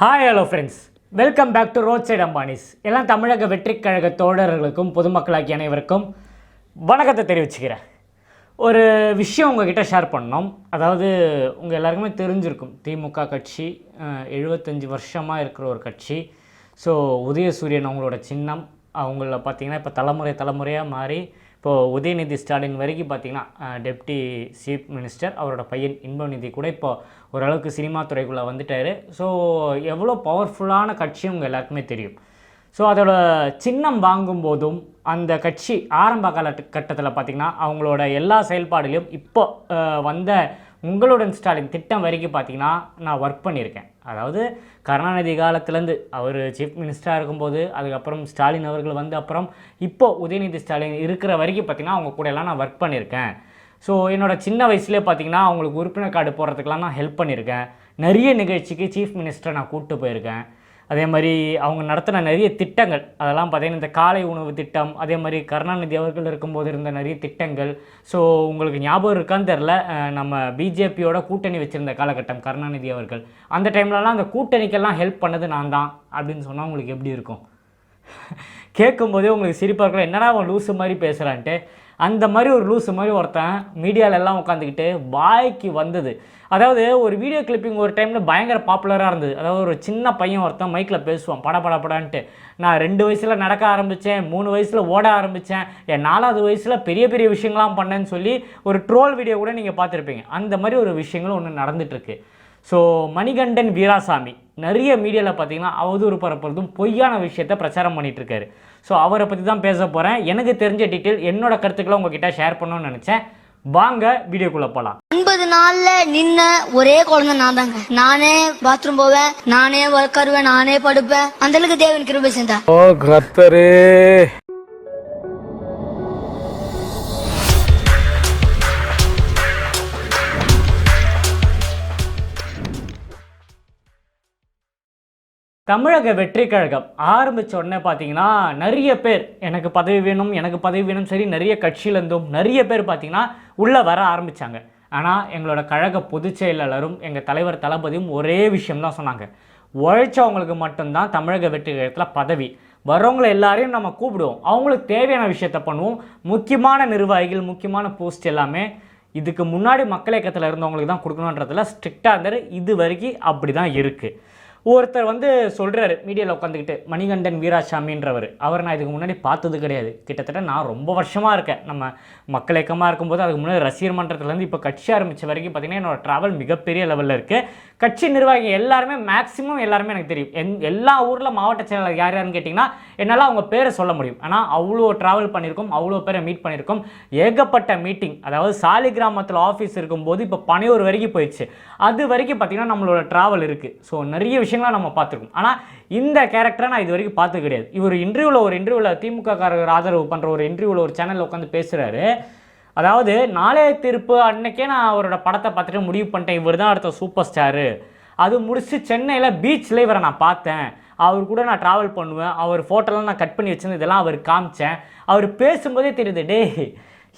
Hi hello friends welcome back to road side Ambanis எல்லாம் தமிழக வெற்றிக் கழக தோழர்களுக்கும் பொதுமக்களாகிய அனைவருக்கும் வணக்கத்தை தெரிவிச்சுக்கிறேன். ஒரு விஷயம் உங்ககிட்ட ஷேர் பண்ணோம். அதாவது உங்கள் எல்லாருக்குமே தெரிஞ்சிருக்கும். திமுக கட்சி எழுபத்தஞ்சி வருஷமாக இருக்கிற ஒரு கட்சி. ஸோ உதயசூரியன் அவங்களோட சின்னம். அவங்கள பார்த்திங்கன்னா இப்போ தலைமுறை தலைமுறையாக மாறி இப்போது உதயநிதி ஸ்டாலின் வரைக்கும் பார்த்தீங்கன்னா டெப்டி சீஃப் மினிஸ்டர் அவரோட பையன் இன்பநிதி கூட இப்போ ஓரளவுக்கு சினிமா துறைக்குள்ளே வந்துட்டார். ஸோ எவ்வளோ பவர்ஃபுல்லான கட்சி உங்கள் எல்லாருக்குமே தெரியும். ஸோ அதோட சின்னம் வாங்கும்போதும் அந்த கட்சி ஆரம்ப கால கட்டத்தில் பார்த்திங்கன்னா அவங்களோட எல்லா செயல்பாடுகளையும் இப்போ வந்த உங்களுடன் ஸ்டாலின் திட்டம் வரைக்கும் பார்த்தீங்கன்னா நான் ஒர்க் பண்ணியிருக்கேன். அதாவது கருணாநிதி காலத்துலேருந்து அவர் சீஃப் மினிஸ்டராக இருக்கும்போது அதுக்கப்புறம் ஸ்டாலின் அவர்கள் வந்த அப்புறம் இப்போ உதயநிதி ஸ்டாலின் இருக்கிற வரைக்கும் பார்த்தீங்கன்னா அவங்க கூட எல்லாம் நான் ஒர்க் பண்ணியிருக்கேன். ஸோ என்னோட சின்ன வயசுலேயே பார்த்தீங்கன்னா அவங்களுக்கு உறுப்பினர் கார்டு போடுறதுக்கெலாம் நான் ஹெல்ப் பண்ணியிருக்கேன். நிறைய நிகழ்ச்சிக்கு சீஃப் மினிஸ்டரை நான் கூப்பிட்டு போயிருக்கேன். அதே மாதிரி அவங்க நடத்தின நிறைய திட்டங்கள் அதெல்லாம் பார்த்தீங்கன்னா இந்த காலை உணவு திட்டம் அதே மாதிரி கருணாநிதி அவர்கள் இருக்கும்போது இருந்த நிறைய திட்டங்கள். ஸோ உங்களுக்கு ஞாபகம் இருக்கான்னு தெரில நம்ம பிஜேபியோட கூட்டணி வச்சுருந்த காலகட்டம் கருணாநிதி அவர்கள். அந்த டைம்லலாம் அந்த கூட்டணிக்கெல்லாம் ஹெல்ப் பண்ணது நான் தான் அப்படின்னு சொன்னால் உங்களுக்கு எப்படி இருக்கும்? கேட்கும்போதே உங்களுக்கு சிரிப்பாக இருக்கலாம் என்னடா அவன் லூஸு மாதிரி பேசுகிறான்ட்டு அந்த மாதிரி ஒரு லூஸ் மாதிரி ஒருத்தன் மீடியால எல்லாம் உட்காந்துக்கிட்டு வாய்க்கு வந்தது. அதாவது ஒரு வீடியோ கிளிப்பிங் ஒரு டைமில் பயங்கர பாப்புலராக இருந்தது. அதாவது ஒரு சின்ன பையன் ஒருத்தன் மைக்கில் பேசுவான் பட பட படான்ட்டு. நான் ரெண்டு வயசில் நடக்க ஆரம்பித்தேன் மூணு வயசில் ஓட ஆரம்பித்தேன் என் நாலாவது வயசில் பெரிய பெரிய விஷயங்கள்லாம் பண்ணேன்னு சொல்லி ஒரு ட்ரோல் வீடியோ கூட நீங்கள் பார்த்துருப்பீங்க. அந்த மாதிரி ஒரு விஷயங்களும் ஒன்று நடந்துகிட்ருக்கு ஸோ மணிகண்டன் வீராசாமி நிறைய மீடியாவில் பார்த்தீங்கன்னா அவதூறு பரப்புறதும் பொய்யான விஷயத்த பிரச்சாரம் பண்ணிகிட்ருக்காரு ஸோ அவரை பற்றி தான் பேச போகிறேன் எனக்கு தெரிஞ்ச டீட்டெயில் என்னோட கருத்துக்களை உங்ககிட்ட ஷேர் பண்ணணும்னு நினச்சேன். வாங்க வீடியோக்குள்ளே போகலாம் ஒன்பது நாள்ல நின்ன ஒரே குழந்தை நான் தாங்க நானே பாத்ரூம் போவேன் நானே உட்காருவேன் நானே படுப்பேன். அந்த அளவுக்கு தேவன் கிருபை செஞ்சா ஓ கர்த்தரே. தமிழக வெற்றி கழகம் ஆரம்பிச்ச உடனே பார்த்தீங்கன்னா நிறைய பேர் எனக்கு பதவி வேணும் எனக்கு பதவி வேணும் சரி நிறைய கட்சியிலேருந்தும் நிறைய பேர் பார்த்தீங்கன்னா உள்ளே வர ஆரம்பித்தாங்க ஆனால் எங்களோட கழக பொதுச் செயலாளரும் எங்கள் தலைவர் தளபதியும் ஒரே விஷயம் தான் சொன்னாங்க. உழைச்சவங்களுக்கு மட்டும்தான் தமிழக வெற்றி கழகத்தில் பதவி. வரவங்களை எல்லாரையும் நம்ம கூப்பிடுவோம். அவங்களுக்கு தேவையான விஷயத்த பண்ணுவோம். முக்கியமான நிர்வாகிகள் முக்கியமான போஸ்ட் எல்லாமே இதுக்கு முன்னாடி மக்கள் இயக்கத்தில் இருந்தவங்களுக்கு தான் கொடுக்கணுன்றதுல ஸ்ட்ரிக்டாக இருந்தார். இது வரைக்கும் அப்படி தான் இருக்குது ஒருத்தர் வந்து சொல்கிறாரு மீடியாவில் உட்காந்துக்கிட்டு மணிகண்டன் வீராசாமின்றவர். அவர் நான் இதுக்கு முன்னாடி பார்த்தது கிடையாது. கிட்டத்தட்ட நான் ரொம்ப வருஷமாக இருக்கேன். நம்ம மக்கள் இயக்கமாக இருக்கும்போது அதுக்கு முன்னாடி ரசிகர் மன்றத்துலேருந்து இப்போ கட்சி ஆரம்பித்த வரைக்கும் பார்த்திங்கன்னா என்னோட ட்ராவல் மிகப்பெரிய லெவலில் இருக்குது கட்சி நிர்வாகி எல்லாருமே மேக்ஸிமம் எல்லாருமே எனக்கு தெரியும். என் எல்லா ஊரில் மாவட்ட செயலாளர் யார் யாருன்னு கேட்டிங்கன்னா என்னால் அவங்க பேரை சொல்ல முடியும். ஆனால் அவ்வளோ ட்ராவல் பண்ணியிருக்கோம் அவ்வளோ பேரை மீட் பண்ணியிருக்கோம் ஏகப்பட்ட மீட்டிங் அதாவது சாலி கிராமத்தில் ஆஃபீஸ் இருக்கும்போது இப்போ பனையூர் வரைக்கும் போயிடுச்சு. அது வரைக்கும் பார்த்தீங்கன்னா நம்மளோட ட்ராவல் இருக்குது ஸோ நிறைய விஷயங்கள்லாம் நம்ம பார்த்துருக்கோம். ஆனால் இந்த கேரக்டரை நான் இது வரைக்கும் பார்த்தது கிடையாது. இவர் இன்டர்வியூவில் ஒரு இன்டர்வியூவில் திமுக காரர் ஆதரவு பண்ணுற ஒரு இன்டர்வியூவில் ஒரு சேனலில் உட்காந்து பேசுகிறாரு அதாவது நாளைய தீர்ப்பு அன்னைக்கே நான் அவரோட படத்தை பார்த்துட்டு முடிவு பண்ணிட்டேன். இவர் தான் அடுத்த சூப்பர் ஸ்டாரு அது முடிச்சு சென்னையில் பீச்சில் இவரை நான் பார்த்தேன். அவர் கூட நான் ட்ராவல் பண்ணுவேன். அவர் ஃபோட்டோலாம் நான் கட் பண்ணி வச்சிருந்தது இதெல்லாம் அவர் காமிச்சேன். அவர் பேசும்போதே தெரியுது டேய்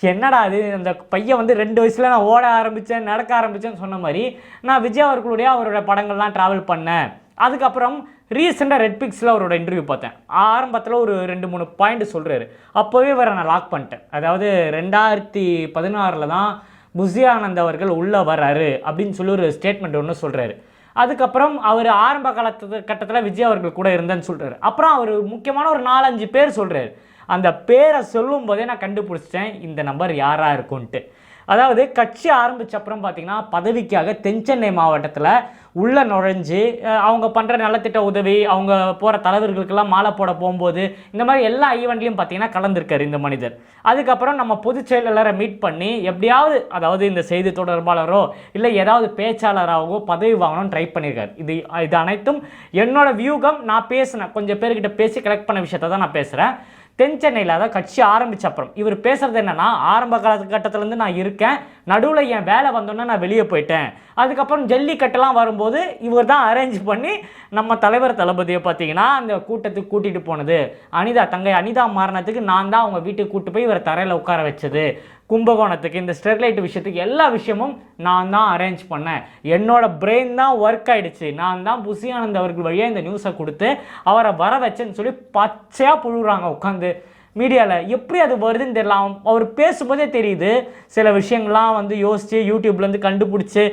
என்னடா அது அந்த பையன் வந்து ரெண்டு வயசில் நான் ஓட ஆரம்பித்தேன் நடக்க ஆரம்பித்தேன்னு சொன்ன மாதிரி நான் விஜய் அவர்களுடைய அவரோட படங்கள்லாம் ட்ராவல் பண்ணேன். அதுக்கப்புறம் ரீசெண்டாக ரெட் பிக்ஸில் அவரோட இன்டர்வியூ பார்த்தேன். ஆரம்பத்தில் ஒரு ரெண்டு மூணு பாயிண்ட் சொல்கிறாரு அப்போவே இவரை நான் லாக் பண்ணிட்டேன். அதாவது ரெண்டாயிரத்தி பதினாறில் தான் புசியானந்த் அவர்கள் உள்ளே வர்றாரு அப்படின்னு சொல்லி ஒரு ஸ்டேட்மெண்ட் ஒன்று சொல்கிறாரு அதுக்கப்புறம் அவர் ஆரம்ப காலத்து கட்டத்தில் விஜய் அவர்கள் கூட இருந்தேன்னு சொல்கிறாரு அப்புறம் அவர் முக்கியமான ஒரு நாலஞ்சு பேர் சொல்கிறாரு அந்த பேரை சொல்லும் போதே நான் கண்டுபிடிச்சிட்டேன் இந்த நம்பர் யாராக இருக்கும்ன்ட்டு அதாவது கட்சி ஆரம்பிச்ச அப்புறம் பார்த்தீங்கன்னா பதவிக்காக தென்சென்னை மாவட்டத்தில் உள்ள நுழைஞ்சு அவங்க பண்ணுற நலத்திட்ட உதவி அவங்க போகிற தலைவர்களுக்கெல்லாம் மாலை போட போகும்போது இந்த மாதிரி எல்லா ஈவெண்ட்லையும் பார்த்தீங்கன்னா கலந்துருக்காரு இந்த மனிதர். அதுக்கப்புறம் நம்ம பொதுச் செயலாளரை மீட் பண்ணி எப்படியாவது அதாவது இந்த செய்தி தொடர்பாளரோ இல்லை ஏதாவது பேச்சாளராகவோ பதவி வாங்கணும்னு ட்ரை பண்ணியிருக்காரு இது இது அனைத்தும் என்னோட வியூகம். நான் பேசினேன். கொஞ்சம் பேர்கிட்ட பேசி கலெக்ட் பண்ண விஷயத்தை தான் நான் பேசுகிறேன் தென் சென்னையில் அதான் கட்சி ஆரம்பித்த அப்புறம். இவர் பேசுறது என்னன்னா ஆரம்ப காலகட்டத்திலேருந்து நான் இருக்கேன். நடுவில் என் வேலை வந்தோன்னே நான் வெளியே போயிட்டேன். அதுக்கப்புறம் ஜல்லிக்கட்டெல்லாம் வரும்போது இவர் தான் அரேஞ்ச் பண்ணி நம்ம தலைவர் தளபதியை பார்த்தீங்கன்னா அந்த கூட்டத்துக்கு கூட்டிகிட்டு போனது. அனிதா தங்கை அனிதா மாறினத்துக்கு நான் தான் அவங்க வீட்டுக்கு கூட்டு போய் இவரை தரையில் உட்கார வச்சது. கும்பகோணத்துக்கு இந்த ஸ்டெர்லைட் விஷயத்துக்கு எல்லா விஷயமும் நான் தான் அரேஞ்ச் பண்ணேன். என்னோட பிரெயின் தான் ஒர்க் ஆகிடுச்சு நான் தான் புசியானந்த் அவர்கள் வழியாக இந்த நியூஸை கொடுத்து அவரை வர வச்சேன்னு சொல்லி பச்சையாக புழுறாங்க உட்காந்து மீடியாவில் எப்படி அது வருதுன்னு தெரியல. அவன் அவர் பேசும்போதே தெரியுது. சில விஷயங்கள்லாம் வந்து யோசித்து யூடியூப்லேருந்து கண்டுபிடிச்சி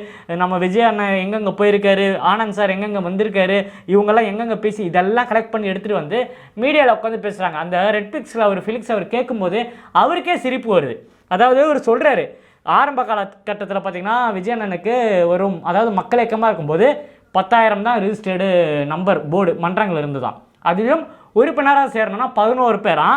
நம்ம விஜய் அண்ணன் எங்கெங்கே போயிருக்காரு ஆனந்த் சார் எங்கெங்கே வந்திருக்காரு இவங்கெல்லாம் எங்கெங்கே பேசி இதெல்லாம் கலெக்ட் பண்ணி எடுத்துகிட்டு வந்து மீடியாவில் உட்காந்து பேசுகிறாங்க அந்த ரெட்ஃபிக்ஸில் அவர் ஃபிலிக்ஸ் அவர் கேட்கும்போது அவருக்கே சிரிப்பு வருது. அதாவது அவர் சொல்கிறாரு ஆரம்ப காலகட்டத்தில் பார்த்திங்கன்னா விஜயண்ணனுக்கு வரும் அதாவது மக்கள் இயக்கமாக இருக்கும்போது பத்தாயிரம் தான் ரிஜிஸ்டர்டு நம்பர் போர்டு மன்றங்கள் இருந்து தான் அதிலும் உறுப்பினராக சேரணும்னா பதினோரு பேரா?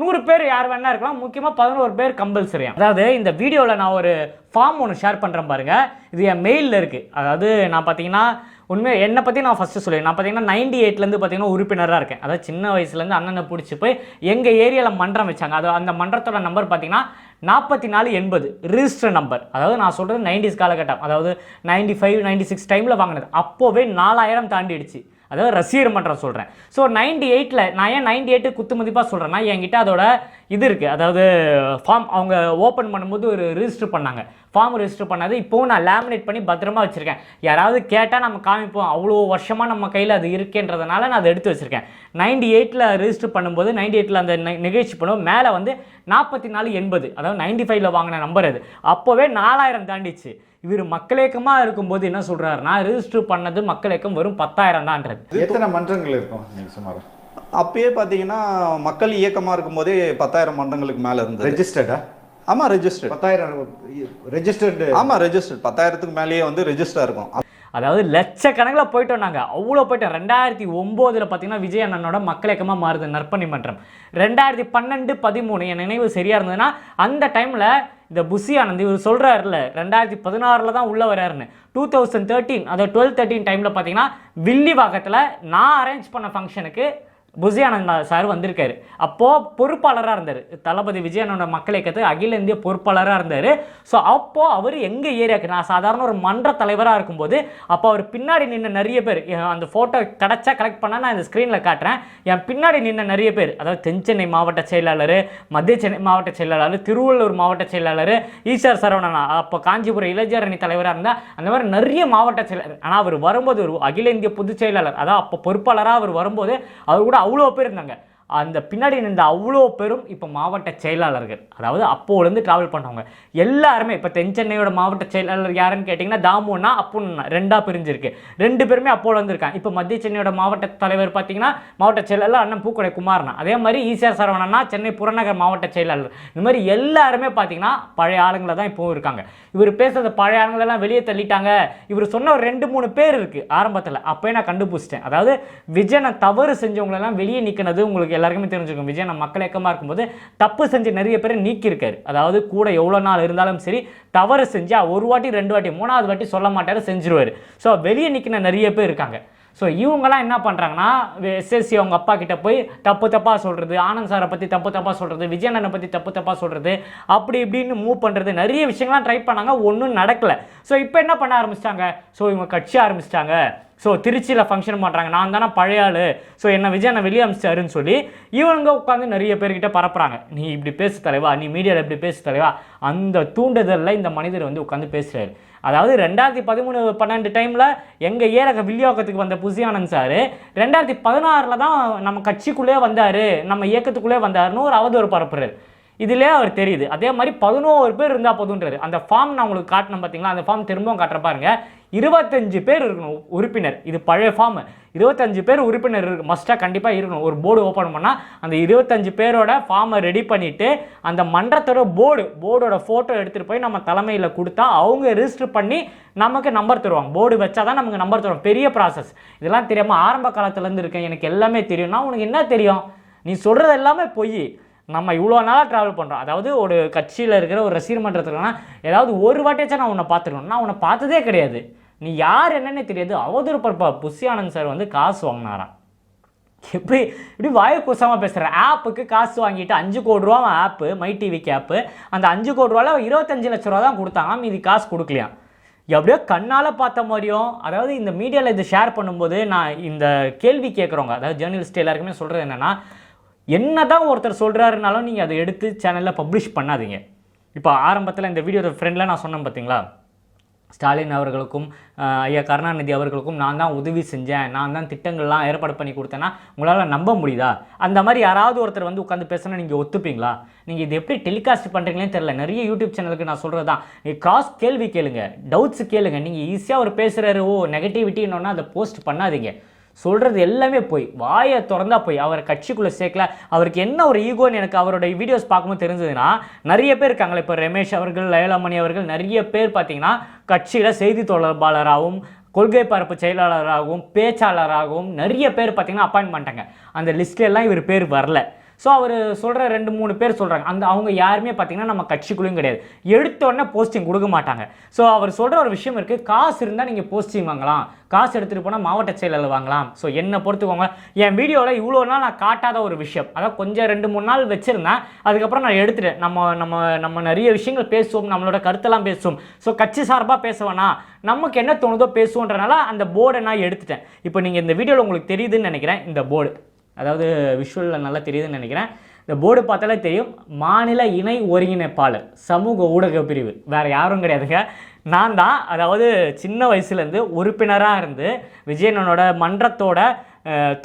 நூறு பேர் யார் வேணா இருக்கலாம் முக்கியமாக பதினோரு பேர் கம்பல்சரியா அதாவது இந்த வீடியோவில் நான் ஒரு ஃபார்ம் ஒன்று ஷேர் பண்ணுறேன் பாருங்கள் இது என் மெயிலில் இருக்குது அதாவது நான் பார்த்தீங்கன்னா உண்மை என்னை பற்றி நான் ஃபஸ்ட்டு சொல்லுவேன். நான் பார்த்தீங்கன்னா நைன்டி எயிட்லேருந்து பார்த்தீங்கன்னா உறுப்பினராக இருக்கேன். அதாவது சின்ன வயசுலேருந்து அண்ணனை பிடிச்சி போய் எங்கள் ஏரியாவில் மன்றம் வச்சாங்க. அது அந்த மன்றத்தோட நம்பர் பார்த்தீங்கன்னா நாற்பத்தி நாலு எண்பது ரிஜிஸ்டர் நம்பர் அதாவது நான் சொல்கிறது நைன்டிஸ் காலகட்டம். அதாவது நைன்டி ஃபைவ் நைன்டி சிக்ஸ் டைமில் வாங்கினது. அப்போவே நாலாயிரம் தாண்டிடுச்சு. அதாவது ரசிகர் மன்றம் சொல்கிறேன் ஸோ நைன்டி எயிட்டில் நான் ஏன் நைன்டி எயிட்டு குத்து மதிப்பாக சொல்கிறேன்னா என்கிட்ட அதோட இது இருக்குது அதாவது ஃபார்ம் அவங்க ஓப்பன் பண்ணும்போது ஒரு ரிஜிஸ்டர் பண்ணாங்க. ஃபார்ம் ரிஜிஸ்டர் பண்ணாது இப்போவும் நான் லேமினேட் பண்ணி பத்திரமா வச்சுருக்கேன். யாராவது கேட்டால் நம்ம காமிப்போம். அவ்வளோ வருஷமாக நம்ம கையில் அது இருக்கேன்றதுனால நான் அதை எடுத்து வச்சுருக்கேன். நைன்டி எயிட்டில் ரிஜிஸ்டர் பண்ணும்போது நைன்டி எயிட்டில் அந்த நிகழ்ச்சி பண்ணும். மேலே வந்து நாற்பத்தி நாலு எண்பது அதாவது நைன்டி ஃபைவ்ல வாங்கின நம்பர் அது. அப்போவே நாலாயிரம் தாண்டிச்சு. இவர் மக்களேக்கமாக இருக்கும்போது என்ன சொல்கிறாருன்னா ரிஜிஸ்டர் பண்ணது மக்களேக்கம் வெறும் பத்தாயிரம் தான்றது எத்தனை மன்றங்கள் இருக்கும் சுமார் அப்பயே பார்த்தீங்கன்னா மக்கள் இயக்கமாக இருக்கும்போதே பத்தாயிரம் மன்றங்களுக்கு மேலே இருந்தது. ரெஜிஸ்டர்டா ஆமாம் ரெஜிஸ்டர்ட் பத்தாயிரம் ரெஜிஸ்டர்டு ஆமாம் ரெஜிஸ்டர்ட் பத்தாயிரத்துக்கு மேலேயே வந்து ரெஜிஸ்டர் இருக்கும். அதாவது லட்சக்கணக்கில் போயிட்டோம் நாங்கள் அவ்வளோ போயிட்டோம். ரெண்டாயிரத்தி ஒம்போதில் பார்த்தீங்கன்னா விஜய் அண்ணனோட மக்களேக்கமாக மாறுது நற்பணி மன்றம். ரெண்டாயிரத்தி பன்னெண்டு பதிமூணு என் நினைவு சரியாக இருந்ததுன்னா அந்த டைமில் இந்த புஷி ஆனந்த் இவர் சொல்கிறாருல ரெண்டாயிரத்தி பதினாறில் தான் உள்ளே வராருன்னு. டூ தௌசண்ட் தேர்ட்டீன் அதாவது டுவெல் தேர்ட்டின் டைமில் பார்த்தீங்கன்னா வில்லி வில்லிவாக்கத்தில் நான் அரேஞ்ச் பண்ண ஃபங்க்ஷனுக்கு புசி சார் வந்திருக்காரு. அப்போது பொறுப்பாளராக இருந்தார். தளபதி விஜயனோட மக்கள் இயக்கத்துக்கு அகில இந்திய பொறுப்பாளராக இருந்தார். ஸோ அப்போது அவர் எங்கள் ஏரியாவுக்கு நான் சாதாரண ஒரு மன்ற தலைவராக இருக்கும்போது அப்போ அவர் பின்னாடி நின்று நிறைய பேர் அந்த ஃபோட்டோ கிடச்சா கலெக்ட் பண்ணால் நான் இந்த ஸ்க்ரீனில் காட்டுறேன். என் பின்னாடி நின்று நிறைய பேர் அதாவது தென்சென்னை மாவட்ட செயலாளர் மத்திய சென்னை மாவட்ட செயலாளர் திருவள்ளூர் மாவட்ட செயலாளர் ஈஸ்வர் சரவணனா அப்போ காஞ்சிபுரம் இளைஞரணி தலைவராக இருந்தால் அந்த மாதிரி நிறைய மாவட்ட செயலாளர். ஆனால் அவர் வரும்போது ஒரு அகில இந்திய பொதுச் செயலாளர் அதான் அப்போ பொறுப்பாளராக அவர் வரும்போது அவர் கூட அவ்வளோ பேர் இருந்தாங்க. அந்த பின்னாடி நின்ற அவ்வளோ பேரும் இப்போ மாவட்ட செயலாளர்கள். அதாவது அப்போலேருந்து ட்ராவல் பண்ணவங்க எல்லாருமே இப்போ தென் சென்னையோட மாவட்ட செயலாளர் யாருன்னு கேட்டிங்கன்னா தாமுன்னா அப்புன்னா ரெண்டாக பிரிஞ்சிருக்கு. ரெண்டு பேருமே அப்போல இருந்திருக்காங்க இப்போ மத்திய சென்னையோட மாவட்ட தலைவர் பார்த்தீங்கன்னா மாவட்ட செயலாளர் அண்ணன் பூக்கடை குமார்னா. அதே மாதிரி ஈசிஆர் சரவணன்னா சென்னை புறநகர் மாவட்ட செயலாளர். இந்த மாதிரி எல்லாருமே பார்த்தீங்கன்னா பழைய ஆளுங்களை தான் இப்போவும் இருக்காங்க. இவர் பேசுறது பழைய ஆளுங்களெல்லாம் வெளியே தள்ளிட்டாங்க. இவர் சொன்ன ஒரு ரெண்டு மூணு பேர் இருக்குது ஆரம்பத்தில். அப்போயே நான் கண்டுபிடிச்சிட்டேன். அதாவது விஜயனை தவறு செஞ்சவங்களெல்லாம் வெளியே நிற்கினது உங்களுக்கு எல்லாருக்குமே தெரிஞ்சுக்கும் விஜய் நம்ம மக்கள் இயக்கமாக இருக்கும்போது தப்பு செஞ்சு நிறைய பேரை நீக்கியிருக்காரு. அதாவது கூட எவ்வளோ நாள் இருந்தாலும் சரி தவறு செஞ்சால் ஒரு வாட்டி ரெண்டு வாட்டி மூணாவது வாட்டி சொல்ல மாட்டார் செஞ்சிருவார். ஸோ வெளியே நிற்கிற நிறைய பேர் இருக்காங்க. ஸோ இவங்கெல்லாம் என்ன பண்ணுறாங்கன்னா எஸ்எஸ்சி அவங்க அப்பா கிட்ட போய் தப்பு தப்பாக சொல்கிறது ஆனந்த் சாரை பற்றி தப்பு தப்பாக சொல்கிறது விஜயண்ணனை பற்றி தப்பு தப்பாக சொல்கிறது அப்படி இப்படின்னு மூவ் பண்ணுறது நிறைய விஷயங்கள்லாம் ட்ரை பண்ணாங்க ஒன்றும் நடக்கலை. ஸோ இப்போ என்ன பண்ண ஆரம்பிச்சிட்டாங்க? ஸோ இவங்க கட்சி ஆரம்பிச்சிட்டாங்க. ஸோ திருச்சியில் ஃபங்க்ஷன் பண்ணுறாங்க நான் தானே பழைய ஆள். ஸோ என்னை என்ன என்னை வெளியே அமிச்சிட்டாருன்னு சொல்லி இவங்க உட்காந்து நிறைய பேர்கிட்ட பரப்புறாங்க. நீ இப்படி பேசு தலைவா நீ மீடியாவில் இப்படி பேசு தலைவா. அந்த தூண்டுதலில் இந்த மனிதர் வந்து உட்காந்து பேசுகிறாரு அதாவது ரெண்டாயிரத்தி பதிமூணு பன்னெண்டு டைமில் எங்கள் ஏரக வில்லியோக்கத்துக்கு வந்த புசியானந்த் சார் ரெண்டாயிரத்தி பதினாறில் தான் நம்ம கட்சிக்குள்ளே வந்தார். நம்ம இயக்கத்துக்குள்ளே வந்தாருன்னு ஒரு அவதூறு பரப்புறாரு. இதிலே அவர் தெரியுது. அதே மாதிரி பதினோரு பேர் இருந்தால் போதுன்றது அந்த ஃபார்ம் நான் உங்களுக்கு காட்டினேன் பார்த்தீங்களா அந்த ஃபார்ம் திரும்பவும் காட்டுற பாருங்க. இருபத்தஞ்சு பேர் இருக்கணும் உறுப்பினர். இது பழைய ஃபார்ம் இருபத்தஞ்சு பேர் உறுப்பினர் இருக்கு. மஸ்ட்டாக கண்டிப்பாக இருக்கணும். ஒரு போர்டு ஓப்பன் பண்ணால் அந்த இருபத்தஞ்சு பேரோட ஃபார்மை ரெடி பண்ணிவிட்டு அந்த மன்றத்தோட போர்டு போர்டோட ஃபோட்டோ எடுத்துகிட்டு போய் நம்ம தலைமையில் கொடுத்தா அவங்க ரிஜிஸ்டர் பண்ணி நமக்கு நம்பர் தருவாங்க. போர்டு வச்சா தான் நமக்கு நம்பர் தருவாங்க பெரிய ப்ராசஸ் இதெல்லாம் தெரியாமல் ஆரம்ப காலத்துலேருந்து இருக்கேன். எனக்கு எல்லாமே தெரியும்னா உனக்கு என்ன தெரியும்? நீ சொல்கிறது எல்லாமே பொய். நம்ம இவ்வளோ நாளாக ட்ராவல் பண்ணுறோம் அதாவது ஒரு கட்சியில் இருக்கிற ஒரு ரசிகர் மன்றத்துலனா ஏதாவது ஒரு வாட்டியாச்சும் நான் உன்னை பார்த்துருக்கணும் நான் உன்னை பார்த்ததே கிடையாது. நீ யார் என்னன்னே தெரியாது. அவதூறு பரப்பா புஷி ஆனந்த் சார் வந்து காசு வாங்கினாராம். எப்படி இப்படி வாயு கூசாமல் பேசுகிற ஆப்புக்கு காசு வாங்கிட்டு அஞ்சு கோடி ரூபா ஆப்பு மை டிவிக்கு ஆப்பு அந்த அஞ்சு கோடி ரூபாவில் இருபத்தஞ்சு லட்ச ரூபா தான் கொடுத்தாங்க மீதி காசு கொடுக்கலையாம். எப்படியோ கண்ணால் பார்த்த மாதிரியும் அதாவது இந்த மீடியாவில் இதை ஷேர் பண்ணும்போது நான் இந்த கேள்வி கேட்குறவங்க அதாவது ஜேர்னலிஸ்ட் எல்லாருக்குமே சொல்கிறது என்னென்னா என்ன தான் ஒருத்தர் சொல்கிறாருனாலும் நீங்கள் அதை எடுத்து சேனலில் பப்ளிஷ் பண்ணாதீங்க. இப்போ ஆரம்பத்தில் இந்த வீடியோ ஃப்ரெண்டில் நான் சொன்னேன் பார்த்தீங்களா ஸ்டாலின் அவர்களுக்கும் ஐயா கருணாநிதி அவர்களுக்கும் நான் தான் உதவி செஞ்சேன் நான் தான் திட்டங்கள்லாம் ஏற்பாடு பண்ணி கொடுத்தேன்னா உங்களால் நம்ப முடியுதா? அந்த மாதிரி யாராவது ஒருத்தர் வந்து உட்காந்து பேசினா நீங்கள் ஒத்துப்பீங்களா? நீங்கள் இது எப்படி டெலிகாஸ்ட் பண்ணுறீங்களே தெரில நிறைய யூடியூப் சேனலுக்கு நான் சொல்கிறது தான். கிராஸ் கேள்வி கேளுங்க டவுட்ஸ் கேளுங்க. நீங்கள் ஈஸியாக ஒரு பேசுகிறாரு ஓ நெகட்டிவிட்டின்னொன்னா அதை போஸ்ட் பண்ணாதீங்க. சொல்கிறது எல்லாமே போய் வாயை திறந்தா போய் அவரை கட்சிக்குள்ளே சேர்க்கல. அவருக்கு என்ன ஒரு ஈகோன்னு எனக்கு அவருடைய வீடியோஸ் பார்க்கும்போது தெரிஞ்சதுன்னா நிறைய பேர் இருக்காங்களே இப்போ ரமேஷ் அவர்கள் லயலாமணி அவர்கள் நிறைய பேர் பார்த்தீங்கன்னா கட்சியில் செய்தி தொடர்பாளராகவும் கொள்கை பரப்பு செயலாளராகவும் பேச்சாளராகவும் நிறைய பேர் பார்த்தீங்கன்னா அப்பாயின்ட் பண்ணிட்டாங்க. அந்த லிஸ்ட்லெல்லாம் இவர் பேர் வரல. ஸோ அவர் சொல்கிற ரெண்டு மூணு பேர் சொல்கிறாங்க அந்த அவங்க யாருமே பார்த்தீங்கன்னா நம்ம கட்சிக்குள்ளேயும் கிடையாது. எடுத்தோடனே போஸ்டிங் கொடுக்க மாட்டாங்க. ஸோ அவர் சொல்கிற ஒரு விஷயம் இருக்குது காசு இருந்தால் நீங்கள் போஸ்டிங் வாங்கலாம். காசு எடுத்துகிட்டு போனால் மாவட்ட செயலாளர் வாங்கலாம். ஸோ என்னை பொறுத்துக்கோங்க. என் வீடியோவில் இவ்வளோ நாள் நான் காட்டாத ஒரு விஷயம். அதாவது கொஞ்சம் ரெண்டு மூணு நாள் வச்சுருந்தேன். அதுக்கப்புறம் நான் எடுத்துட்டேன். நம்ம நம்ம நம்ம நிறைய விஷயங்கள் பேசுவோம். நம்மளோட கருத்தெல்லாம் பேசுவோம். ஸோ கட்சி சார்பாக பேச வேணாம். நமக்கு என்ன தோணுதோ பேசுவோன்றனால அந்த போர்டை நான் எடுத்துட்டேன். இப்போ நீங்கள் இந்த வீடியோவில் உங்களுக்கு தெரியுதுன்னு நினைக்கிறேன். இந்த போர்டு அதாவது விஷுவலில் நல்லா தெரியுதுன்னு நினைக்கிறேன். இந்த போர்டு பார்த்தாலே தெரியும் மாநில இணை ஒருங்கிணைப்பாளர் சமூக ஊடக பிரிவு. வேறு யாரும் கிடையாதுங்க. நான் தான் அதாவது சின்ன வயசுலேருந்து உறுப்பினராக இருந்து விஜயனோட மன்றத்தோட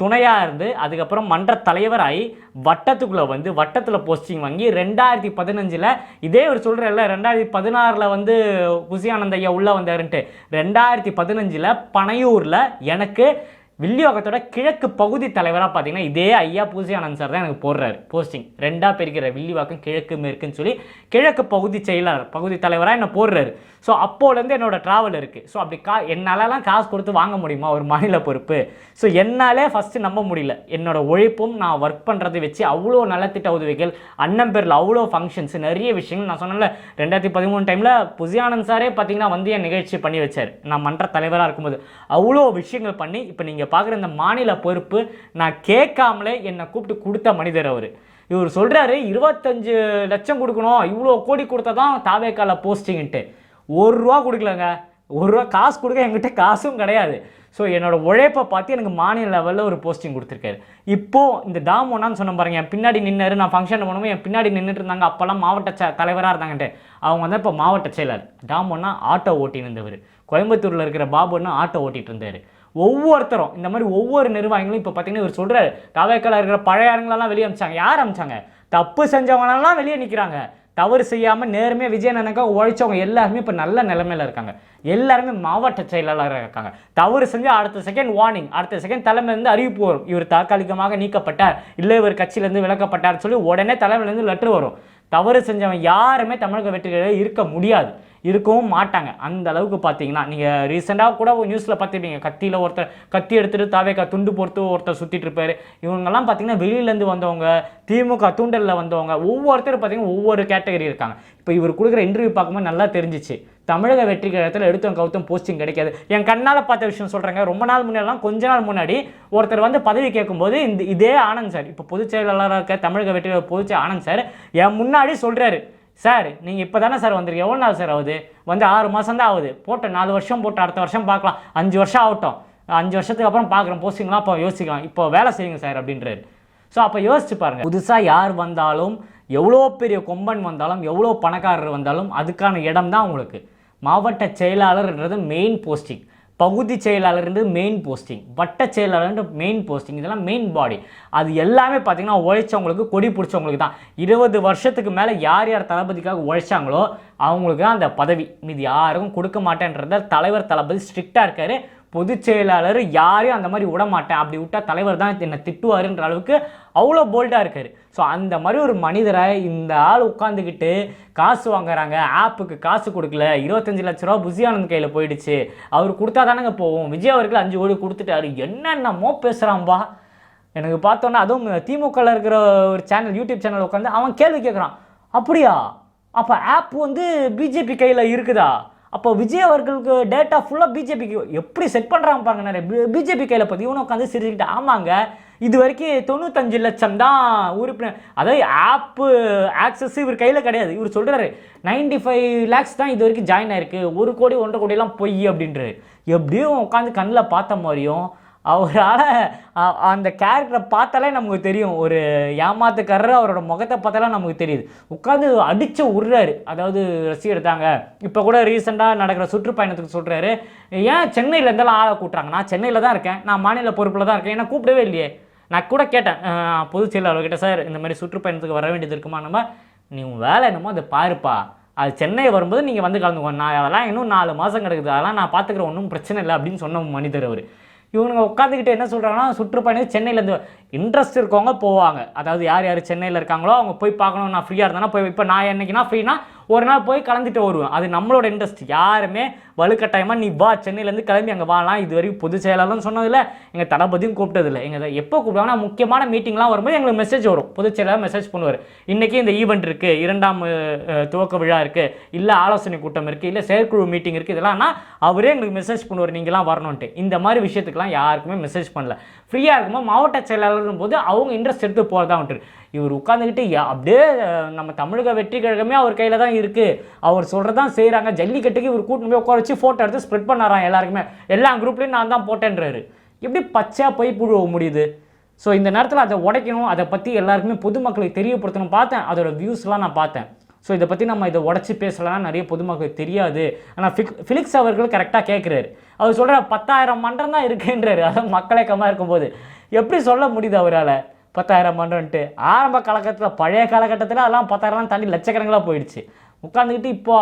துணையாக இருந்து அதுக்கப்புறம் மன்ற தலைவராகி வட்டத்துக்குள்ளே வந்து வட்டத்தில் போஸ்டிங் வாங்கி ரெண்டாயிரத்தி பதினஞ்சில் இதே ஒரு சொல்கிறேன்ல ரெண்டாயிரத்தி பதினாறில் வந்து குசியானந்த ஐயா உள்ளே வந்தாருன்ட்டு ரெண்டாயிரத்தி பதினஞ்சில் பனையூரில் எனக்கு வில்லியோகத்தோட கிழக்கு பகுதி தலைவராக பார்த்தீங்கன்னா இதே ஐயா பூசி ஆனந்த் சார் தான் எனக்கு போடுறாரு. போஸ்டிங் ரெண்டாக பிரிக்கிற வில்லிவாக்கம் கிழக்கு மேற்குன்னு சொல்லி கிழக்கு பகுதி செயலாளர் பகுதி தலைவராக என்ன போடுறாரு. ஸோ அப்போலேருந்து என்னோடய ட்ராவல் இருக்குது ஸோ அப்படி கா என்னாலலாம் காசு கொடுத்து வாங்க முடியுமா? ஒரு மாநில பொறுப்பு. ஸோ என்னாலே ஃபஸ்ட்டு நம்ப முடியல. என்னோடய உழைப்பும் நான் ஒர்க் பண்ணுறதை வச்சு அவ்வளோ நலத்திட்ட உதவிகள் அண்ணன் பேரில் அவ்வளோ ஃபங்க்ஷன்ஸ் நிறைய விஷயங்கள் நான் சொன்னேன்ல. ரெண்டாயிரத்தி பதிமூணு டைமில் புசியானந்த் சாரே பார்த்தீங்கன்னா வந்து என் நிகழ்ச்சி பண்ணி வச்சார். நான் மன்ற தலைவராக இருக்கும்போது. அவ்வளோ விஷயங்கள் பண்ணி இப்போ நீங்கள் பார்க்குற இந்த மாநில பொறுப்பு நான் கேட்காமலே என்னை கூப்பிட்டு கொடுத்த மனிதர் அவர். இவர் சொல்கிறாரு இருபத்தஞ்சு லட்சம் கொடுக்கணும் இவ்வளோ கோடி கொடுத்தா தான் தாவேக்கால போஸ்டிங்ன்ட்டு ஒரு ரூபா கொடுக்கலங்க. ஒரு ரூபா காசு கொடுக்க எங்கிட்ட காசும் கிடையாது. ஸோ என்னோட உழைப்பை பார்த்து எனக்கு மாநில லெவலில் ஒரு போஸ்டிங் கொடுத்துருக்காரு. இப்போது இந்த டாம் சொன்ன பாருங்க என் பின்னாடி நின்னாரு நான் ஃபங்க்ஷன் பண்ணும்போது என் பின்னாடி நின்றுட்டு இருந்தாங்க அப்போல்லாம் மாவட்ட ச தலைவராக இருந்தாங்கன்ட்டு. அவங்க வந்து இப்போ மாவட்ட செயலர் டாம் ஆட்டோ ஓட்டின்னு இருந்தவர். கோயம்புத்தூரில் இருக்கிற பாபுன்னா ஆட்டோ ஓட்டிட்டு இருந்தார். ஒவ்வொருத்தரும் இந்த மாதிரி ஒவ்வொரு நிர்வாகிகளும் இப்போ பார்த்தீங்கன்னா இவர் சொல்கிறார் தாவேக்கால இருக்கிற பழைய ஆளுங்களெல்லாம் வெளியே அமிச்சாங்க யார் அமிச்சாங்க தப்பு செஞ்சவங்களெல்லாம் வெளியே நிற்கிறாங்க தவறு செய்யாமல் நேர்மையாக விஜயநகனுக்காக உழைச்சவங்க எல்லாருமே இப்போ நல்ல நிலைமையில இருக்காங்க. எல்லாருமே மாவட்ட செயலாளராக இருக்காங்க. தவறு செஞ்சு அடுத்த செகண்ட் வார்னிங் அடுத்த செகண்ட் தலைமையிலேருந்து அறிவிப்பு வரும். இவர் தற்காலிகமாக நீக்கப்பட்டார். இல்லை இவர் கட்சியிலேருந்து விலக்கப்பட்டார் சொல்லி உடனே தலைமையிலேருந்து லெட்டர் வரும். தவறு செஞ்சவன் யாருமே தமிழக வெற்றிகளில் இருக்க முடியாது. இருக்கவும் மாட்டாங்க. அந்த அளவுக்கு பார்த்தீங்கன்னா நீங்கள் ரீசெண்டாக கூட நியூஸில் பார்த்துருப்பீங்க கத்தியில் ஒருத்தர் கத்தி எடுத்துகிட்டு தாவேக்கா துண்டு பொறுத்து ஒருத்தர் சுற்றிட்டு இருப்பாரு. இவங்கெல்லாம் பார்த்தீங்கன்னா வெளியிலேருந்து வந்தவங்க திமுக தூண்டலில் வந்தவங்க ஒவ்வொருத்தரும் பார்த்தீங்கன்னா ஒவ்வொரு கேட்டகரி இருக்காங்க. இப்போ இவர் கொடுக்குற இன்டர்வியூ பார்க்கும்போது நல்லா தெரிஞ்சிச்சு. தமிழக வெற்றி கழகத்தில் எடுத்தவங்க கவுத்தும் போஸ்டிங் கிடைக்காது. என் கண்ணால் பார்த்த விஷயம் சொல்கிறேங்க ரொம்ப நாள் முன்னாடிலாம் கொஞ்ச நாள் முன்னாடி ஒருத்தர் வந்து பதவி கேட்கும்போது இந்த இதே ஆனந்த் சார் இப்போ பொதுச் செயலாளராக இருக்க தமிழக வெற்றி கழக பொதுச் ஆனந்த் சார் என் முன்னாடி சொல்கிறாரு சார் நீங்கள் இப்போ தானே சார் வந்திருக்கு எவ்வளோ நாள் சார் ஆகுது? வந்து ஆறு மாதம் தான் ஆகுது. போட்ட நாலு வருஷம் போட்டு அடுத்த வருஷம் பார்க்கலாம். அஞ்சு வருஷம் ஆகட்டும். அஞ்சு வருஷத்துக்கு அப்புறம் பார்க்குறோம். போஸ்டிங்லாம் அப்போ யோசிக்கலாம். இப்போ வேலை செய்யுங்க சார் அப்படின்றாரு. ஸோ அப்போ யோசிச்சு பாருங்க. புதுசாக யார் வந்தாலும் எவ்வளோ பெரிய கொம்பன் வந்தாலும் எவ்வளோ பணக்காரர் வந்தாலும் அதுக்கான இடம் தான் உங்களுக்கு. மாவட்ட செயலாளர்ன்றது மெயின் போஸ்டிங் பகுதி செயலாளர்ன்றது மெயின் போஸ்டிங் வட்ட செயலாளர்ன்ற மெயின் போஸ்டிங் இதெல்லாம் மெயின் பாடி அது எல்லாமே பார்த்திங்கன்னா உழைச்சவங்களுக்கு கொடி பிடிச்சவங்களுக்கு தான். இருபது வருஷத்துக்கு மேலே யார் யார் தளபதிக்காக உழைச்சாங்களோ அவங்களுக்கு தான் அந்த பதவி. மீது யாருக்கும் கொடுக்க மாட்டேன்றத தலைவர் தளபதி ஸ்ட்ரிக்டாக இருக்கார். பொதுச் செயலாளர் யாரையும் அந்த மாதிரி விட மாட்டேன் அப்படி விட்டால் தலைவர் தான் என்னை திட்டுவாருன்ற அளவுக்கு அவ்வளோ போல்டாக இருக்கார். ஸோ அந்த மாதிரி ஒரு மனிதரை இந்த ஆள் உட்காந்துக்கிட்டு காசு வாங்குறாங்க ஆப்புக்கு காசு கொடுக்கல இருபத்தஞ்சு லட்ச ரூபா புசியானந்த் கையில் போயிடுச்சு அவர் கொடுத்தா தானேங்க போவோம். விஜய் அவர்கள் அஞ்சு கோடி கொடுத்துட்டாரு. என்னென்னமோ பேசுகிறான்பா எனக்கு பார்த்தோன்னா அதுவும் திமுகவில் இருக்கிற ஒரு சேனல் யூடியூப் சேனல் உட்காந்து அவன் கேள்வி கேட்குறான் அப்படியா? அப்போ ஆப் வந்து பிஜேபி கையில் இருக்குதா? அப்போ விஜய் அவர்களுக்கு டேட்டா ஃபுல்லாக பிஜேபிக்கு எப்படி செட் பண்ணுறாங்க பாருங்க நிறைய பிஜேபி கையில் பார்த்து இவனை உட்காந்து சிரிச்சுக்கிட்டு ஆமாங்க இது வரைக்கும் தொண்ணூத்தஞ்சு லட்சம் தான் உறுப்பினர். அதாவது ஆப்பு ஆக்சஸ் இவர் கையில் கிடையாது. இவர் சொல்கிறாரு நைன்டி ஃபைவ் லேக்ஸ் தான் இது வரைக்கும் ஜாயின் ஆயிருக்கு. ஒரு கோடி ஒன்றரை கோடியெல்லாம் பொய் அப்படின்றாரு. எப்படியும் உட்காந்து கண்ணில் பார்த்த மாதிரியும் அவரால் அந்த கேரக்டரை பார்த்தாலே நமக்கு தெரியும். ஒரு ஏமாத்துக்காரர் அவரோட முகத்தை பார்த்தாலே நமக்கு தெரியுது. உட்காந்து அடித்து உருறாரு. அதாவது ரசி எடுத்தாங்க இப்போ கூட ரீசெண்டாக நடக்கிற சுற்றுப்பயணத்துக்கு சொல்கிறாரு ஏன் சென்னையில் இருந்தாலும் ஆளை கூட்டுறாங்க? நான் சென்னையில் தான் இருக்கேன். நான் மாநில பொறுப்பில் தான் இருக்கேன். ஏன்னா கூப்பிடவே இல்லையே. நான் கூட கேட்டேன் பொதுச் செயலாளர்கிட்ட சார் இந்த மாதிரி சுற்றுப்பயணத்துக்கு வர வேண்டியது இருக்குமா? நம்ம நீ உன் வேலை என்னமோ அதை பாருப்பா. அது சென்னை வரும்போது நீங்கள் வந்து கலந்துக்கோ நான் அதெல்லாம் இன்னும் நாலு மாதம் கிடக்குது. அதெல்லாம் நான் பார்த்துக்கிறேன் ஒன்றும் பிரச்சனை இல்லை. அப்படின்னு சொன்ன மனிதர் அவர். இவனுங்க உட்காந்துக்கிட்டு என்ன சொல்கிறாங்கன்னா சுற்றுப்பயணம் சென்னையிலேருந்து இன்ட்ரெஸ்ட் இருக்கவங்க போவாங்க. அதாவது யார் யார் சென்னையில் இருக்காங்களோ அவங்க போய் பார்க்கணும். நான் ஃப்ரீயாக இருந்தேன்னா போய் இப்போ நான் என்னைக்குனா ஃப்ரீனா ஒரு நாள் போய் கலந்துட்டு வருவேன். அது நம்மளோட இன்ட்ரெஸ்ட் யாருமே வலுக்கட்டாயமாக நீ வா சென்னையிலேருந்து கிளம்பி அங்கே வாலாம். இது வரைக்கும் பொதுச் செயலாளர்னு சொன்னதில்லை. எங்கள் தளபதியும் கூப்பிட்டதில்லை. எங்கள் எப்போ கூப்பிடுவாங்கன்னா முக்கியமான மீட்டிங்லாம் வரும்போது எங்களுக்கு மெசேஜ் வரும். பொதுச் செயலாளர் மெசேஜ் பண்ணுவார். இன்றைக்கி இந்த ஈவெண்ட் இருக்குது இரண்டாம் துவக்க விழா இருக்குது இல்லை ஆலோசனை கூட்டம் இருக்குது இல்லை செயற்குழு மீட்டிங் இருக்குது இதெல்லாம்னா அவரே எங்களுக்கு மெசேஜ் பண்ணுவார். நீங்களாம் வரணுன்ட்டு இந்த மாதிரி விஷயத்துக்குலாம் யாருக்குமே மெசேஜ் பண்ணல. ஃப்ரீயாக இருக்கும்போது மாவட்ட செயலாளரும் போது அவங்க இன்ட்ரெஸ்ட் எடுத்து போகிறதா வந்துட்டு இவர் உட்காந்துக்கிட்டு அப்படியே நம்ம தமிழக வெற்றி கழகமே அவர் கையில் தான் இருக்குது அவர் சொல்கிறதான் செய்கிறாங்க ஜல்லிக்கட்டுக்கு இவர் கூட்டணி போய் உட்கார வச்சு ஃபோட்டோ எடுத்து ஸ்ப்ரெட் பண்ணாராம் எல்லாருக்குமே. எல்லா குரூப்லேயும் நான் தான் போட்டேன்றாரு. எப்படி பச்சையாக போய் புழுவ முடியுது? ஸோ இந்த நேரத்தில் அதை உடைக்கணும். அதை பற்றி எல்லாருக்குமே பொதுமக்களுக்கு தெரியப்படுத்தணும். பார்த்தேன். அதோட வியூஸ்லாம் நான் பார்த்தேன். ஸோ இதை பற்றி நம்ம இதை உடச்சி பேசலாம் நிறைய பொதுமக்களுக்கு தெரியாது. ஆனால் ஃபிக் ஃபிலிக்ஸ் அவர்கள் கரெக்டாக கேட்குறாரு அவர் சொல்கிற பத்தாயிரம் மன்றம் தான் இருக்குன்றாரு. அதான் மக்களே கம்மா இருக்கும்போது. எப்படி சொல்ல முடியுது அவரால்? பத்தாயிரம் மன்றம்ன்ட்டு. ஆரம்ப காலகட்டத்தில் பழைய காலகட்டத்தில் அதெல்லாம் பத்தாயிரம்லாம் தாண்டி லட்சக்கணங்களாக போயிடுச்சு. உட்காந்துக்கிட்டு இப்போ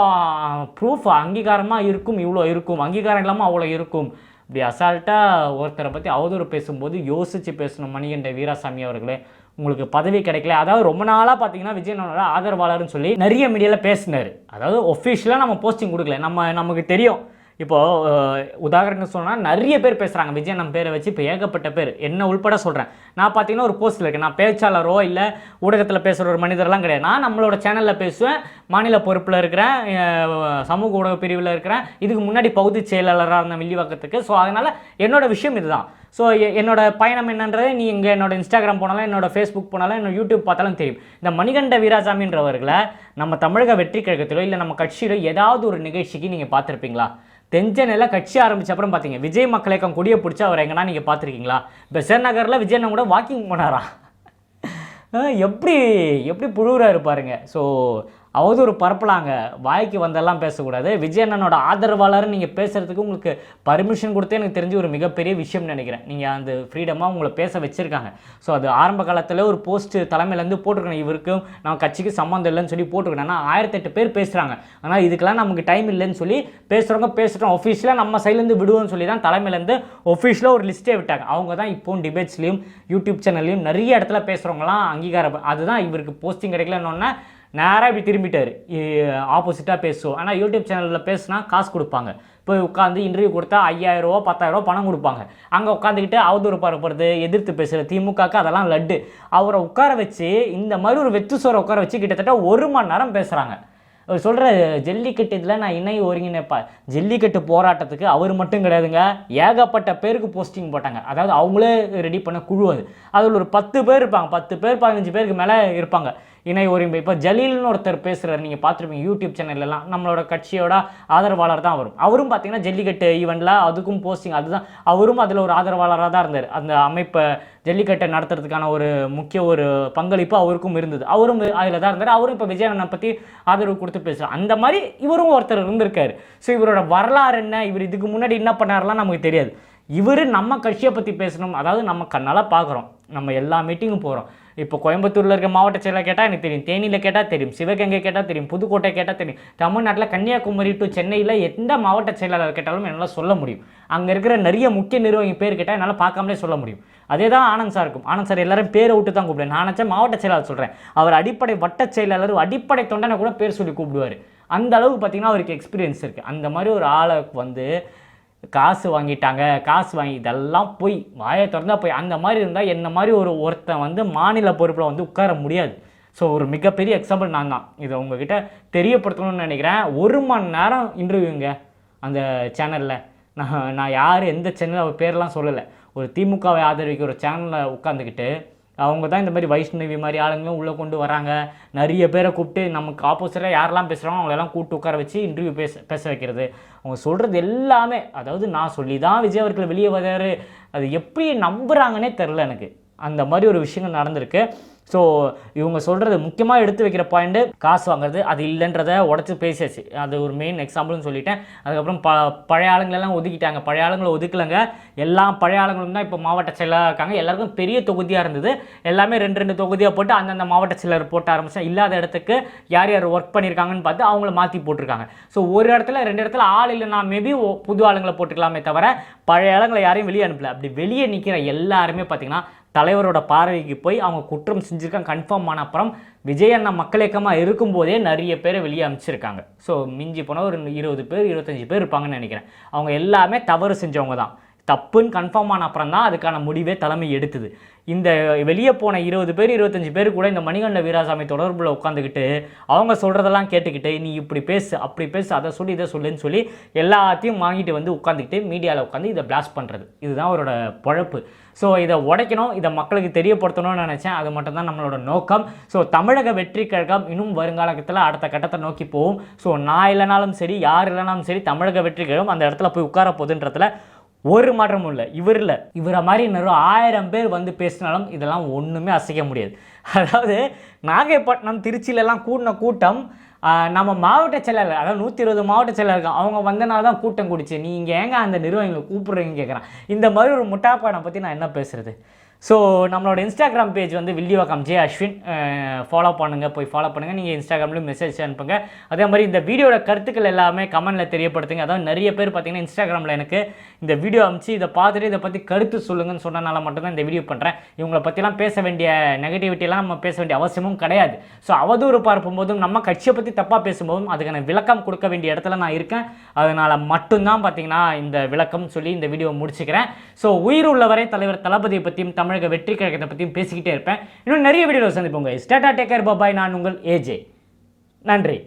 ப்ரூஃப் அங்கீகாரமாக இருக்கும் இவ்வளோ இருக்கும் அங்கீகாரம் இல்லாமல் அவ்வளோ இருக்கும். இப்படி அசால்ட்டாக ஒருத்தரை பற்றி அவதூறு பேசும்போது யோசித்து பேசணும் மணிகண்ட வீராசாமி அவர்களே. உங்களுக்கு பதவி கிடைக்கல. அதாவது ரொம்ப நாளாக பார்த்தீங்கன்னா விஜயனோட ஆதரவாளர்னு சொல்லி நிறைய மீடியாவில் பேசினார். அதாவது ஒஃபிஷியலாக நம்ம போஸ்டிங் கொடுக்கல. நம்ம நமக்கு தெரியும். இப்போது உதாரணம் சொன்னால் நிறைய பேர் பேசுகிறாங்க விஜய் நம்ம பேரை வச்சு இப்போ ஏகப்பட்ட பேர். என்ன உள்பட சொல்கிறேன் நான் பார்த்தீங்கன்னா ஒரு போஸ்ட்டில் இருக்கேன். நான் பேச்சாளரோ இல்லை ஊடகத்தில் பேசுகிற ஒரு மனிதர்லாம் கிடையாது. நான் நம்மளோட சேனலில் பேசுவேன். மாநில பொறுப்பில் இருக்கிறேன். சமூக ஊடக பிரிவில் இருக்கிறேன். இதுக்கு முன்னாடி பகுதி செயலாளராக இருந்த வில்லிவாக்கத்துக்கு. ஸோ அதனால் என்னோடய விஷயம் இதுதான். ஸோ என்னோட பயணம் என்னன்றது நீ இங்கே என்னோட இன்ஸ்டாகிராம் போனாலும் என்னோட ஃபேஸ்புக் போனாலும் என்னோட யூடியூப் பார்த்தாலும் தெரியும். இந்த மணிகண்ட வீராசாமின்றவர்களை நம்ம தமிழக வெற்றி கழகத்திலோ இல்லை நம்ம கட்சியிலோ ஏதாவது ஒரு நிகழ்ச்சிக்கு நீங்கள் பார்த்துருப்பீங்களா? தெஞ்சனில் கட்சி ஆரம்பித்த அப்புறம் பார்த்தீங்க விஜய் மக்கள் இயக்கம் கொடியை பிடிச்சி அவர் எங்கன்னா நீங்கள் பார்த்துருக்கீங்களா? பெசர் நகரில் விஜயண்ணன் கூட வாக்கிங் போனாரா? எப்படி எப்படி புழுகிறாரு பாருங்க ஸோ அவதூறு பரப்பலாங்க. வாய்க்கு வந்தெல்லாம் பேசக்கூடாது. விஜய் ஆதரவாளர்னு ஆதரவாளர் நீங்கள் பேசுகிறதுக்கு உங்களுக்கு பர்மிஷன் கொடுத்தே எனக்கு தெரிஞ்சு ஒரு மிகப்பெரிய விஷயம் நினைக்கிறேன். நீங்கள் அந்த ஃப்ரீடமாக உங்களை பேச வச்சுருக்காங்க. ஸோ அது ஆரம்ப காலத்தில் ஒரு போஸ்ட் தலைமையிலேருந்து போட்டிருக்கணும் இவருக்கும். நம்ம கட்சிக்கு சம்மந்தம் இல்லைன்னு சொல்லி போட்டிருக்கேன் ஆனால் ஆயிரத்தெட்டு பேர் பேசுகிறாங்க ஆனால் இதுக்கெல்லாம் நமக்கு டைம் இல்லைன்னு சொல்லி பேசுகிறவங்க பேசுகிறோம் ஒஃபிஷியலாக நம்ம சைட்லேருந்து விடுவோம்னு சொல்லி தான் தலைமையிலேருந்து ஒஃபிஷியலாக ஒரு லிஸ்ட்டே விட்டாங்க. அவங்க தான் இப்போவும் டிபேட்ஸ்லையும் யூடியூப் சேனல்லையும் நிறைய இடத்துல பேசுகிறவங்களாம் அங்கீகாரம் அதுதான் இவருக்கு போஸ்டிங் கிடைக்கலன்னொன்னே நேராக இப்படி திரும்பிட்டார். ஆப்போசிட்டாக பேசுவோம். ஆனால் யூடியூப் சேனலில் பேசுனா காசு கொடுப்பாங்க. போய் உட்காந்து இன்டர்வியூ கொடுத்தா ஐயாயிரரூவா பத்தாயிரரூவா பணம் கொடுப்பாங்க. அங்கே உட்காந்துக்கிட்டு அவதூறு பரப்புறது எதிர்த்து பேசுகிற திமுகக்கு அதெல்லாம் லட்டு. அவரை உட்கார வச்சு இந்த மாதிரி ஒரு வெத்து சோரை உட்கார வச்சு கிட்டத்தட்ட ஒரு மணி நேரம் பேசுகிறாங்க அவர் சொல்கிற ஜல்லிக்கட்டு இதில் நான் இணை ஒருங்கிணைப்பா ஜல்லிக்கட்டு போராட்டத்துக்கு அவர் மட்டும் கிடையாதுங்க. ஏகப்பட்ட பேருக்கு போஸ்டிங் போட்டாங்க. அதாவது அவங்களே ரெடி பண்ண குழு அது. அதில் ஒரு பத்து பேர் இருப்பாங்க. பத்து பேர் பதினஞ்சு பேருக்கு மேலே இருப்பாங்க. இணை ஒருமை இப்போ ஜலீல்னு ஒருத்தர் பேசுகிறார் நீங்கள் பார்த்துருப்பீங்க யூடியூப் சேனல்லலாம் நம்மளோட கட்சியோட ஆதரவாளர் தான் வரும் அவரும் பார்த்தீங்கன்னா ஜல்லிக்கட்டு ஈவெண்ட்டில் அதுக்கும் போஸ்டிங் அதுதான். அவரும் அதில் ஒரு ஆதரவாளராக தான் இருந்தார். அந்த அமைப்பை ஜல்லிக்கட்டை நடத்துறதுக்கான ஒரு முக்கிய ஒரு பங்களிப்பு அவருக்கும் இருந்தது. அவரும் அதில் தான் இருந்தார். அவரும் இப்போ விஜயண்ணனை பற்றி ஆதரவு கொடுத்து பேசுகிறார் அந்த மாதிரி இவரும் ஒருத்தர் இருந்திருக்காரு. ஸோ இவரோட வரலாறு என்ன? இவர் இதுக்கு முன்னாடி என்ன பண்ணாருலாம் நமக்கு தெரியாது. இவர் நம்ம கட்சியை பற்றி பேசணும். அதாவது நம்ம கண்ணால் பார்க்குறோம் நம்ம எல்லா மீட்டிங்கும் போகிறோம் இப்போ கோயம்புத்தூரில் இருக்க மாவட்ட செயலாளர் கேட்டால் எனக்கு தெரியும். தேனியில் கேட்டால் தெரியும். சிவகங்கை கேட்டால் தெரியும். புதுக்கோட்டை கேட்டால் தெரியும். தமிழ்நாட்டில் கன்னியாகுமரி டு சென்னையில் எந்த மாவட்ட செயலாளர் கேட்டாலும் என்னால் சொல்ல முடியும். அங்கே இருக்கிற நிறைய முக்கிய நிர்வாகி பேர் கேட்டால் என்னால் பார்க்காமலே சொல்ல முடியும். அதே தான் ஆனந்த் சார் இருக்கும் ஆனந்த் சார் எல்லாரும் பேரை விட்டு தான் கூப்பிடுவேன் நான் மாவட்ட செயலாளர் சொல்கிறேன் அவர் அடிப்படை வட்ட செயலாளர் அடிப்படை தொண்டனை கூட பேர் சொல்லி கூப்பிடுவார். அந்த அளவுக்கு பார்த்தீங்கன்னா அவருக்கு எக்ஸ்பீரியன்ஸ் இருக்குது அந்த மாதிரி ஒரு ஆளை வந்து காசு வாங்கிட்டாங்க காசு வாங்கி இதெல்லாம் போய் வாயை திறந்தா போய் அந்த மாதிரி இருந்தால் என்ன மாதிரி ஒரு ஒருத்தன் வந்து மாநில பொறுப்பில் வந்து உட்கார முடியாது. ஸோ ஒரு மிகப்பெரிய எக்ஸாம்பிள் நான் தான். இதை உங்ககிட்ட தெரியப்படுத்தணும்னு நினைக்கிறேன். ஒரு மணி நேரம் இன்டர்வியூங்க அந்த சேனலில் நான் நான் யார் எந்த சேனல் அவர் பேர்லாம் சொல்லலை. ஒரு திமுகவை ஆதரவிக்க ஒரு சேனலில் உட்காந்துக்கிட்டு அவங்க தான் இந்த மாதிரி வைஷ்ணவி மாதிரி ஆளுங்களும் உள்ளே கொண்டு வராங்க. நிறைய பேரை கூப்பிட்டு நமக்கு ஆப்போசிட்டாக யாரெல்லாம் பேசுகிறாங்க அவங்களெல்லாம் கூப்பிட்டு உட்கார வச்சு இன்டர்வியூ பேச பேச வைக்கிறது. அவங்க சொல்கிறது எல்லாமே அதாவது நான் சொல்லி தான் விஜய் அவர்கள் வெளியே வராரு. அது எப்படி நம்புகிறாங்கன்னே தெரில எனக்கு. அந்த மாதிரி ஒரு விஷயங்கள் நடந்திருக்கு. ஸோ இவங்க சொல்கிறது முக்கியமாக எடுத்து வைக்கிற பாயிண்ட்டு காசு வாங்குறது அது இல்லைன்றத உடச்சி பேசியாச்சு. அது ஒரு மெயின் எக்ஸாம்பிள்னு சொல்லிட்டேன். அதுக்கப்புறம் ப பழைய ஆளுங்களெல்லாம் ஒதுக்கிட்டாங்க. பழைய ஆளுங்களை ஒதுக்கலைங்க. எல்லா பழைய ஆளுங்களும் தான் இப்போ மாவட்ட செயலாக இருக்காங்க. எல்லாருக்கும் பெரிய தொகுதியாக இருந்தது. எல்லாமே ரெண்டு ரெண்டு தொகுதியாக போட்டு அந்தந்த மாவட்ட செயலர் போட்ட ஆரம்பிச்சா இல்லாத இடத்துக்கு யார் யார் ஒர்க் பண்ணியிருக்காங்கன்னு பார்த்து அவங்கள மாற்றி போட்டிருக்காங்க. ஸோ ஒரு இடத்துல ரெண்டு இடத்துல ஆள் இல்லைனா மேபி புது ஆளுங்களை போட்டுக்கலாமே தவிர பழைய ஆளுங்களை யாரையும் வெளியே அனுப்பல. அப்படி வெளியே நிற்கிற எல்லாருமே பார்த்தீங்கன்னா தலைவரோட பார்வைக்கு போய் அவங்க குற்றம் செஞ்சுருக்காங்க கன்ஃபார்ம் ஆன அப்புறம் விஜய் அண்ணா மக்கள் இயக்கமாக இருக்கும்போதே நிறைய பேரை வெளியே அமைச்சிருக்காங்க ஸோ மிஞ்சி போனால் ஒரு இருபது பேர் இருபத்தஞ்சி பேர் இருப்பாங்கன்னு நினைக்கிறேன். அவங்க எல்லாமே தவறு செஞ்சவங்க தான். தப்புன்னு கன்ஃபார்ம் ஆன அப்புறம் தான் அதுக்கான முடிவே தலைமை எடுத்தது. இந்த வெளியே போன இருபது பேர் இருபத்தஞ்சி பேர் கூட இந்த மணிகண்ட வீராசாமி தொடர்பில் உட்காந்துக்கிட்டு அவங்க சொல்கிறதெல்லாம் கேட்டுக்கிட்டு நீ இப்படி பேசு அப்படி பேசு அதை சொல்லி இதை சொல்லுன்னு சொல்லி எல்லாத்தையும் வாங்கிட்டு வந்து உட்காந்துக்கிட்டு மீடியாவில் உட்காந்து இதை பிளாஸ்ட் பண்ணுறது இதுதான் அவரோட பொழப்பு. ஸோ இதை உடைக்கணும் இதை மக்களுக்கு தெரியப்படுத்தணும்னு நினச்சேன். அது மட்டும்தான் நம்மளோட நோக்கம். ஸோ தமிழக வெற்றி கழகம் இன்னும் வருங்காலத்தில் அடுத்த கட்டத்தை நோக்கி போகும். ஸோ நான் இல்லைனாலும் சரி யார் இல்லைனாலும் சரி தமிழக வெற்றி கழகம் அந்த இடத்துல போய் உட்கார போகுதுன்றதுல ஒரு மாற்றமும் இல்லை. இவர் இல்லை. இவரை மாதிரி இன்னொரு ஆயிரம் பேர் வந்து பேசினாலும் இதெல்லாம் ஒன்றுமே அசைக்க முடியாது. அதாவது நாகைப்பட்டினம் திருச்சியிலலாம் கூடின கூட்டம் நம்ம மாவட்ட செயலாளர் அதாவது நூற்றி இருபது மாவட்ட செயலாளர்கள் அவங்க வந்தனால தான் கூட்டம் குடிச்சு. நீங்கள் ஏங்க அந்த நிறுவனங்களை கூப்பிட்றீங்கன்னு கேட்குறான் இந்த மாதிரி ஒரு முட்டாப்பானை பற்றி நான் என்ன பேசுகிறது ஸோ நம்மளோட இன்ஸ்டாகிராம் பேஜ் வந்து வில்லிவாக்கம் ஜே அஸ்வின் ஃபாலோ பண்ணுங்கள் போய் ஃபாலோ பண்ணுங்கள் நீங்கள் இன்ஸ்டாகிராம்லேயும் மெசேஜ் அனுப்புங்க அதே மாதிரி இந்த வீடியோட கருத்துக்கள் எல்லாமே கமெண்ட்டில் தெரியப்படுத்துங்க. அதாவது நிறைய பேர் பார்த்தீங்கன்னா இன்ஸ்டாகிராமில் எனக்கு இந்த வீடியோ அனுப்பிச்சு இதை பார்த்துட்டு இதை பற்றி கருத்து சொல்லுங்கன்னு சொன்னனால மட்டும்தான் இந்த வீடியோ பண்ணுறேன் இவங்களை பற்றிலாம் பேச வேண்டிய நெகட்டிவிட்டிலாம் நம்ம பேச வேண்டிய அவசியமும் கிடையாது. ஸோ அவதூறு பார்க்கும்போதும் நம்ம கட்சியை பற்றி தப்பாக பேசும்போதும் அதுக்கான விளக்கம் கொடுக்க வேண்டிய இடத்துல நான் இருக்கேன். அதனால் மட்டும்தான் பார்த்தீங்கன்னா இந்த விளக்கம் சொல்லி இந்த வீடியோ முடிச்சுக்கிறேன். ஸோ உயிர் உள்ளவரை தலைவர் தளபதியை பற்றியும் தமிழக வெற்றி கழகத்தை பற்றியும் பேசிக்கிட்டே இருப்பேன். இன்னும் நிறைய வீடியோவில் சந்திப்போங்க ஸ்டேட்டா டேக்கர் பாபாய். நான் உங்கள் ஏஜே நன்றி.